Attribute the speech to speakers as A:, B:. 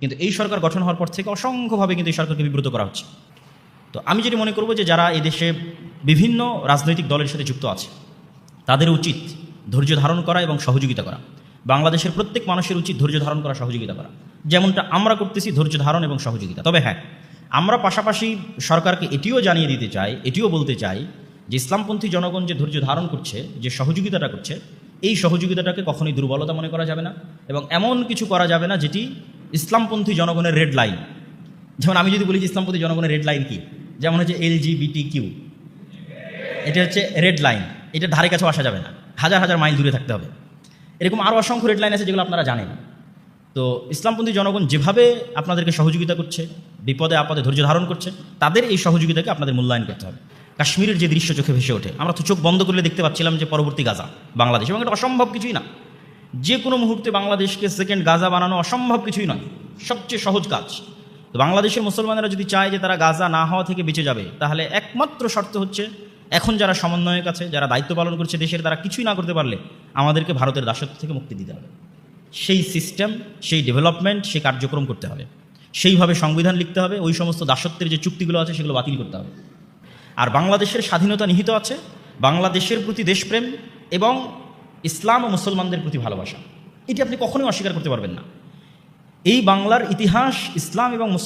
A: কিন্তু এই সরকার গঠন হওয়ার পর থেকে অসংখ্যভাবে কিন্তু এই সরকারকে বিব্রত করা হচ্ছে। তো আমি যেটি মনে করব যে যারা এই দেশে বিভিন্ন রাজনৈতিক দলের সাথে যুক্ত আছে, তাদের উচিত ধৈর্য ধারণ করা এবং সহযোগিতা করা। বাংলাদেশের প্রত্যেক মানুষের উচিত ধৈর্য ধারণ করা, সহযোগিতা করা। যেমনটা আমরা করতেছি, ধৈর্য ধারণ এবং সহযোগিতা। তবে হ্যাঁ আমরা পাশাপাশি সরকারকে এটিও জানিয়ে দিতে চাই, এটিও বলতে চাই যে ইসলামপন্থী জনগণ যে ধৈর্য ধারণ করছে, যে সহযোগিতাটা করছে, এই সহযোগিতাটাকে কখনোই দুর্বলতা মনে করা যাবে না এবং এমন কিছু করা যাবে না যেটি ইসলামপন্থী জনগণের রেড লাইন যেমন আমি যদি বলি যে ইসলামপন্থী জনগণের রেড লাইন কি? যেমন হচ্ছে এল কিউ এটা হচ্ছে রেড লাইন এটা ধারে কাছেও আসা যাবে না। হাজার হাজার মাইল দূরে থাকতে হবে। এরকম আরও অসংখ্য রেড লাইন আছে যেগুলো আপনারা জানেন। তো ইসলামপন্থী জনগণ যেভাবে আপনাদেরকে সহযোগিতা করছে, বিপদে আপদে ধৈর্য ধারণ করছে, তাদের এই সহযোগিতাকে আপনাদের মূল্যায়ন করতে হবে। কাশ্মীরের যে দৃশ্য চোখে ভেসে ওঠে, আমরা তো চোখ বন্ধ করলে দেখতে পাচ্ছিলাম যে পরবর্তী গাজা, বাংলাদেশ, এবং এটা অসম্ভব কিছুই না। যে কোনো মুহূর্তে বাংলাদেশকে সেকেন্ড গাজা বানানো অসম্ভব কিছুই নয়, সবচেয়ে সহজ কাজ। তো বাংলাদেশের মুসলমানেরা যদি চায় যে তারা গাজা না হওয়া থেকে বেঁচে যাবে, তাহলে একমাত্র শর্ত হচ্ছে এখন যারা সমন্বয়ক আছে, যারা দায়িত্ব পালন করছে দেশের, তারা কিছুই না করতে পারলে আমাদেরকে ভারতের দাসত্ব থেকে মুক্তি দিতে হবে। সেই সিস্টেম সেই ডেভেলপমেন্ট সেই কার্যক্রম করতে হবে। সেইভাবে সংবিধান লিখতে হবে, ওই সমস্ত দাসত্বের যে চুক্তিগুলো আছে, সেগুলো বাতিল করতে হবে। আর বাংলাদেশের স্বাধীনতা নিহিত আছে, বাংলাদেশের প্রতি দেশপ্রেম এবং ইসলাম ও মুসলমানদের প্রতি ভালোবাসা। এটি আপনি কখনোই অস্বীকার করতে পারবেন না। এই বাংলার ইতিহাস ইসলাম এবং মুসলমান